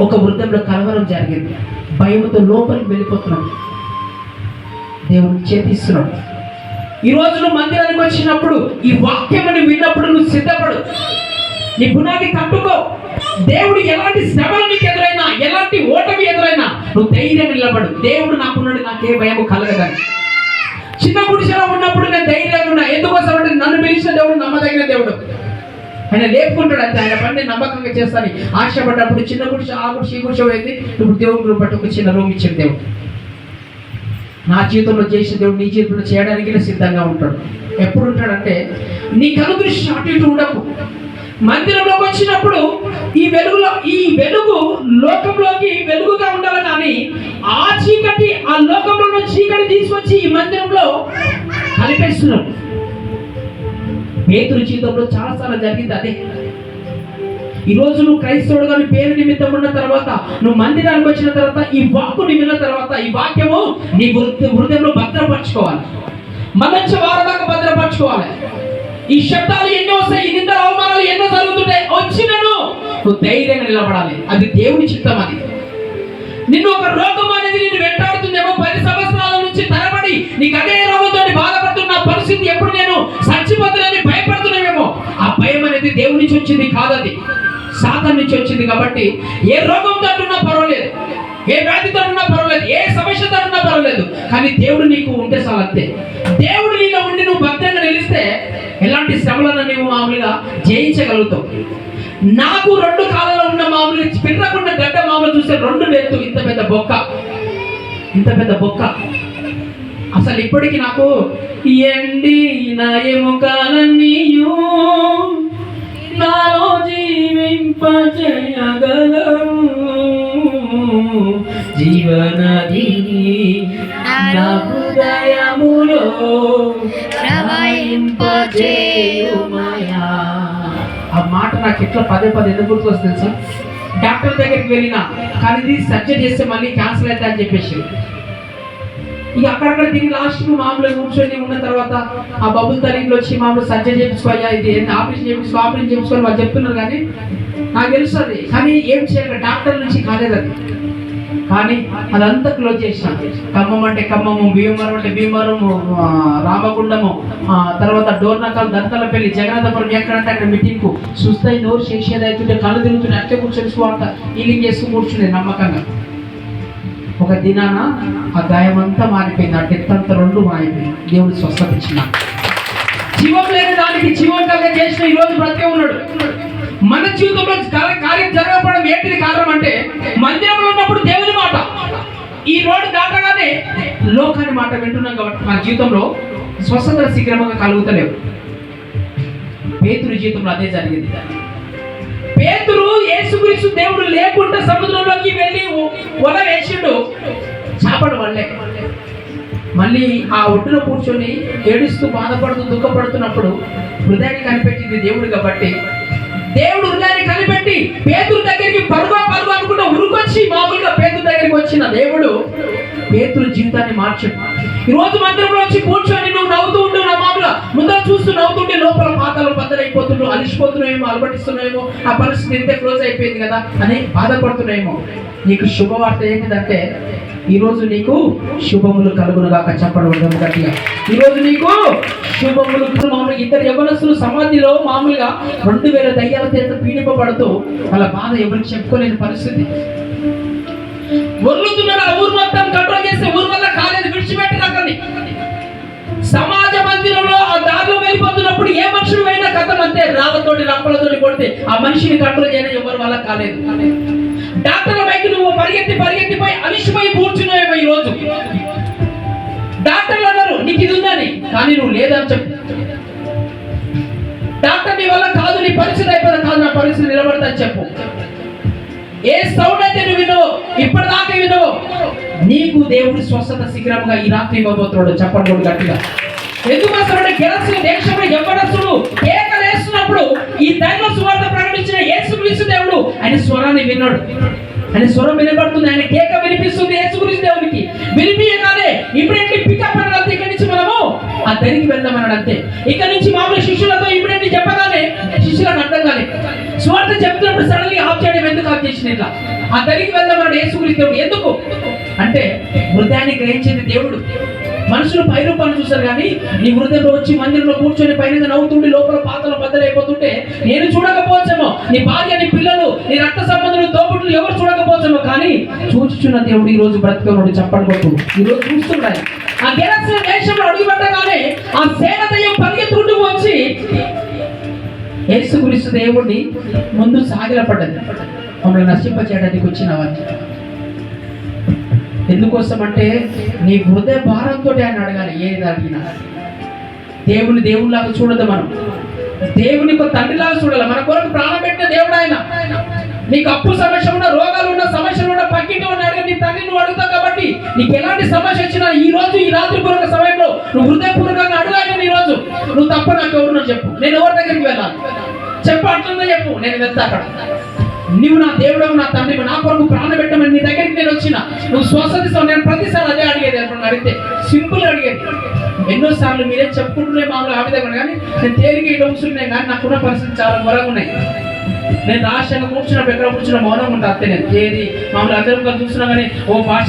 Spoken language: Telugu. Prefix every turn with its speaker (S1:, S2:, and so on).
S1: ఒక వృద్ధంలో కలవరం జరిగింది. భయంతో లోపలికి వెళ్ళిపోతున్నాం. దేవుని చేతిస్తున్నాడు ఈ రోజు నువ్వు మందిరానికి వచ్చినప్పుడు ఈ వాక్యమని విన్నప్పుడు నువ్వు సిద్ధపడు. నీ పునాది కట్టుకో. దేవుడు ఎలాంటి శ్రమలు నీకు ఎదురైనా ఎలాంటి ఓటమి ఎదురైనా నువ్వు ధైర్యం నిలబడు. దేవుడు నాకున్నాడు నాకే భయము కలగదని. చిన్న గుడిసెలో ఉన్నప్పుడు నేను ధైర్యంగా ఉన్నా. ఎందుకోసం అంటే నన్ను పిలిచిన దేవుడు నమ్మదగిన దేవుడు. ఆయన లేపుకుంటాడు అంతే. ఆయన పని నేను నమ్మకంగా చేస్తాను. ఆశపడ్డప్పుడు చిన్న గుడిసె ఆ గుడిసె ఈ గుడిసె పోయింది. ఇప్పుడు దేవుడు బట్టి ఒక చిన్న రూమ్ ఇచ్చిన దేవుడు. నా జీవితంలో చేసిన దేవుడు నీ జీవితంలో చేయడానికి సిద్ధంగా ఉంటాడు. ఎప్పుడు ఉంటాడంటే నీ కను దృష్టి అటు ఇటు ఉండకు. మందిరంలోకి వచ్చినప్పుడు ఈ వెలుగులో ఈ వెలుగు లోకంలోకి వెలుగుగా ఉండాలి కానీ ఆ చీకటి ఆ లోకంలో చీకటి తీసుకొచ్చి ఈ మందిరంలో కలిపేస్తున్నాడు. పేతురు జీవితంలో చాలాసార్లు జరిగింది అదే. ఈ రోజు నువ్వు క్రైస్తవుడుగా నీ పేరు నిమిత్తం ఉన్న తర్వాత నువ్వు మందిరానికి వచ్చిన తర్వాత ఈ వాక్కు నీ విన్న తర్వాత ఈ వాక్యము నీ హృదయంలో భద్రపరచుకోవాలి. మనంచ వారదాకా భద్రపరచుకోవాలి. ఈ శబ్దాలు ఎన్నో వస్తాయి ఈ నిందల అవమానాలు ఎన్నో జరుగుతుంటాయి. వచ్చినను నువ్వు ధైర్యంగా నిలబడాలి. అది దేవుని చిత్తం అది. నిన్ను ఒక రోగం అనేది నిన్ను వెంటాడుతుందేమో పది సంవత్సరాల నుంచి తరబడి నీకు అదే భయం అనేది దేవుని నుంచి వచ్చింది కాదది సాధన నుంచి వచ్చింది కాబట్టి ఏ రోగంతో అంటున్నా పర్వాలేదు. ఏ వ్యాధితో ఉన్నా పర్వాలేదు. ఏ సమస్యతో ఉన్నా పర్వాలేదు. కానీ దేవుడు నీకు ఉంటే చాలు అంతే. దేవుడు నీలో ఉండి నువ్వు భక్తంగా నిలిస్తే ఎలాంటి శ్రమలను నీవు మామూలుగా జయించగలుగుతావు. నాకు రెండు కాలంలో ఉన్న మామూలు పిల్లకుండా గడ్డ మామూలు చూస్తే రెండు లేదు ఇంత పెద్ద బొక్క. ఇంత పెద్ద బొక్క. అసలు ఇప్పటికి నాకు ఎండి నా ఎముకలన్నీయు నాలో జీవింపజేయగలరు. జీవనదిని నా హృదయములో ప్రవహింపజేయుమయా. ఆ మాట నాకు ఎట్లా పదే పదే ఎందుకు గుర్తొస్తుంది తెలుసా? డాక్టర్ దగ్గరికి వెళ్ళినా కానీ ఇది సర్జరీ చేస్తే మళ్ళీ క్యాన్సర్ అవుతా అని చెప్పేసి. ఇక అక్కడక్కడ తిరిగి లాస్ట్ మామూలుగా కూర్చొని ఉన్న తర్వాత ఆ బబుల్ తల్లిలో వచ్చి మామూలు సజ్జ చేయించుకోయా ఇది ఏంటి ఆపరేషన్ చేయించుకో ఆపరేషన్ చేయించుకోవాలి వాళ్ళు చెప్తున్నారు కానీ నాకు తెలుస్తుంది. కానీ ఏం చేయాలి? డాక్టర్ నుంచి కాలేదు అది. కానీ అదంతా క్లోజ్ చేసిన. ఖమ్మం అంటే ఖమ్మము భీమవరం అంటే భీమవరము రామగుండము ఆ, తర్వాత డోర్నకల్ దంతలపల్లి జగన్నాథపురం ఎక్కడంటే అక్కడ మీటింగ్కు సుస్థాయి నోరు చేసేది అవుతుంటే కళ్ళు తిరుగుతుంటే అట్లే కూర్చొని స్వార్థ. ఈలింగ్ చేసుకుని కూర్చునే నమ్మకంగా. ఒక దినాన ఆ గాయమంతా మారిపోయింది. ఆ డెత్ అంతా రెండు మారిపోయింది. దేవుడు స్వస్థత ఇచ్చిన జీవం లేని దానికి జీవం కలిగే చేసిన ఈ రోజు బ్రతికే ఉన్నాడు. మన జీవితంలో కార్యం జరగకపోవడం ఏంటిది కారణం అంటే మందిరంలో ఉన్నప్పుడు దేవుని మాట. ఈ రోడ్డు దాటగానే లోకాన్ని మాట వింటున్నాం కాబట్టి మన జీవితంలో స్వస్థత శీఘ్రంగా కలుగుతలేవు. పేతుడి జీవితంలో అదే జరిగింది. పేతురు యేసుక్రీస్తు దేవుడు లేకుండా సముద్రంలోకి వెళ్ళి వల వేసిండు. చేపడు వల్లే. మళ్ళీ ఆ ఒడ్డులో కూర్చొని ఏడుస్తూ బాధపడుతూ దుఃఖపడుతున్నప్పుడు హృదయాన్ని కనిపెట్టింది దేవుడు కాబట్టి. దేవుడు హృదయాన్ని కనిపెట్టి పేతురు దగ్గరికి పరుగు పరుగు అనుకుంటూ ఉరుకొచ్చి మామూలుగా పేతురు దగ్గరికి వచ్చిన దేవుడు పేతురు జీవితాన్ని మార్చాడు ఈ రోజు మందిరంలో వచ్చి కూర్చొని నువ్వు నవ్వుతూ ఉండు నా మామూలు ముందర చూస్తూ నవ్వుతుంటే లోపల పాతాలు బద్దలైపోతున్నావు అలిసిపోతున్నాయేమో అలబడిస్తున్నాయేమో ఆ పరిస్థితి ఇంతే క్లోజ్ అయిపోయింది కదా అని బాధపడుతున్నాయేమో. నీకు శుభవార్త ఏంటిదంటే ఈరోజు నీకు శుభములు కలుగునుగాక చెప్పడం గట్టిగా. ఈ రోజు నీకు శుభములు మామూలుగా ఇద్దరు యవనస్తులు సమాధిలో మామూలుగా రెండు వేల దయ్యాల చేత పీడిపబడుతూ వాళ్ళ బాధ ఎవరికి చెప్పుకోలేని పరిస్థితి. వర్లుతున్నారు ఆ ఊరు మొత్తం కంట్రోల్ చేస్తే ఊరు వల్ల కాలేదు విడిచిపెట్టిన అక్కడిని సమాజ మందిరంలో ఆ దారిలో వెళ్ళిపోతున్నప్పుడు ఏ మనుషులు అయినా కథం అంతే. రాళ్ళతోటి రప్పలతోటి కొడితే ఆ మనిషిని కంట్రోల్ చేయడం ఎవరి వల్ల కాలేదు. డాక్టర్ పైకి నువ్వు పరిగెత్తి పరిగెత్తిపోయి అలిసిపోయి కూర్చున్నావేమో ఈ రోజు డాక్టర్లు అన్నారు నీకు ఇది ఉందని కానీ నువ్వు లేదని చెప్పు. డాక్టర్ నీ వల్ల కాదు నీ పరిస్థితి అయిపోయింది కాదు నా పరిస్థితి నిలబడతా చెప్పు. ఏ సౌండ్ అయితే నువ్వు వినవో ఇప్పటిదాకా నీకు దేవుడు స్వస్థత శీఘ్రంగా ఈ రాత్రి ఇవ్వబోతున్నాడు. చెప్పండి గట్టిగా. ఎందుకు వస్తున్నాడు గెలసిన దేశంలో ఎవరస్తుడు కేకలేస్తున్నప్పుడు ఈ దైవ సువార్త ప్రకటించిన యేసుక్రీస్తు దేవుడు ఆయన స్వరాన్ని విన్నాడు. ఆయన స్వరం వినబడుతుంది. ఆయన కేక వినిపిస్తుంది యేసుక్రీస్తు దేవునికి. వినిపించగానే ఇప్పుడేంటి పికప్ అన్నది ఇక్కడి నుంచి మనము ఆ దరికి వెళ్దామన్నాడు అంతే. ఇక్కడి నుంచి మామూలు శిష్యులతో సువార్త చెప్తున్నప్పుడు సడన్లీ ఆఫ్ చేయడం ఎందుకు ఆఫ్ చేసిన ఇట్లా? ఆ దరికి వెళ్దామన్నాడు యేసుగురి దేవుడు ఎందుకు? అంటే హృదయాన్ని గ్రహించేది దేవుడు. మనుషులు పై రూపాన్ని చూస్తారు కానీ నీ హృదయంలో వచ్చి మందిరంలో కూర్చొని పైన నవ్వుతుండి లోపల పాతలు బద్దలైపోతుంటే నేను చూడకపోవచ్చేమో. నీ భార్య నీ పిల్లలు నీ రక్త సంబంధులు తోపుట్లు ఎవరు చూడకపోవచ్చేమో. కానీ చూచుచున్న దేవుడు ఈ రోజు బ్రతుకున్నాడు చెప్పండి కొట్టు ఈ రోజు చూస్తున్నాడు ఆ గెలసిన దేశంలో అడుగుపెట్టగానే ఆ సేన దయ్యం పరిగెత్తుకుంటూ వచ్చి యేసుక్రీస్తు దేవుడిని ముందు సాగిలపడ్డది. మమ్మల్ని నశింపచేయడానికి వచ్చినవని ఎందుకోసం అంటే నీ హృదయ భారంతో ఆయన అడగాలి ఏది అడిగినా. దేవుని దేవునిలాగా చూడదు మనం. దేవుని తండ్రిలాగా చూడాలి. మన కొరకు ప్రాణం పెట్టిన దేవుడు ఆయన నీకు అప్పు సమస్య ఉన్న రోగాలు ఉన్న సమస్యలు ఉన్న పక్కింటి ఉన్న నీ తండ్రి నువ్వు అడుగుతావు కాబట్టి నీకు ఎలాంటి సమస్య వచ్చినా ఈ రోజు ఈ రాత్రి పూర్వక సమయంలో నువ్వు హృదయపూర్వకంగా నువ్వు నాకు ఎవరు చెప్పు. నేను ఎవరి దగ్గరికి వెళ్ళాలి? చెప్పు అట్లనే చెప్పు. నేను వెళ్తా అక్కడ. నీవు నా దేవుడవు నా తండ్రి నా కొరకు ప్రాణ పెట్టమని నీ దగ్గరికి నేను వచ్చిన. నువ్వు స్వసతిస్తావు నేను ప్రతిసారి అదే అడిగేది అనుకున్నాను అడిగితే. సింపుల్ అడిగేది. ఎన్నోసార్లు మీరే చెప్పుకుంటూనే మామూలు ఆవిడ దగ్గర కానీ నేను తేలిక ఇటు కూర్చున్నాయి కానీ నాకున్న పరిస్థితి చాలా వరకు ఉన్నాయి. నేను రాష్ట్రంగా కూర్చున్నప్పుడు ఎక్కడ కూర్చున్న మౌనం ఉంటా అత్తే నేను ఏది మామూలు అందరం కలిసి చూస్తున్నా కానీ ఓ భాష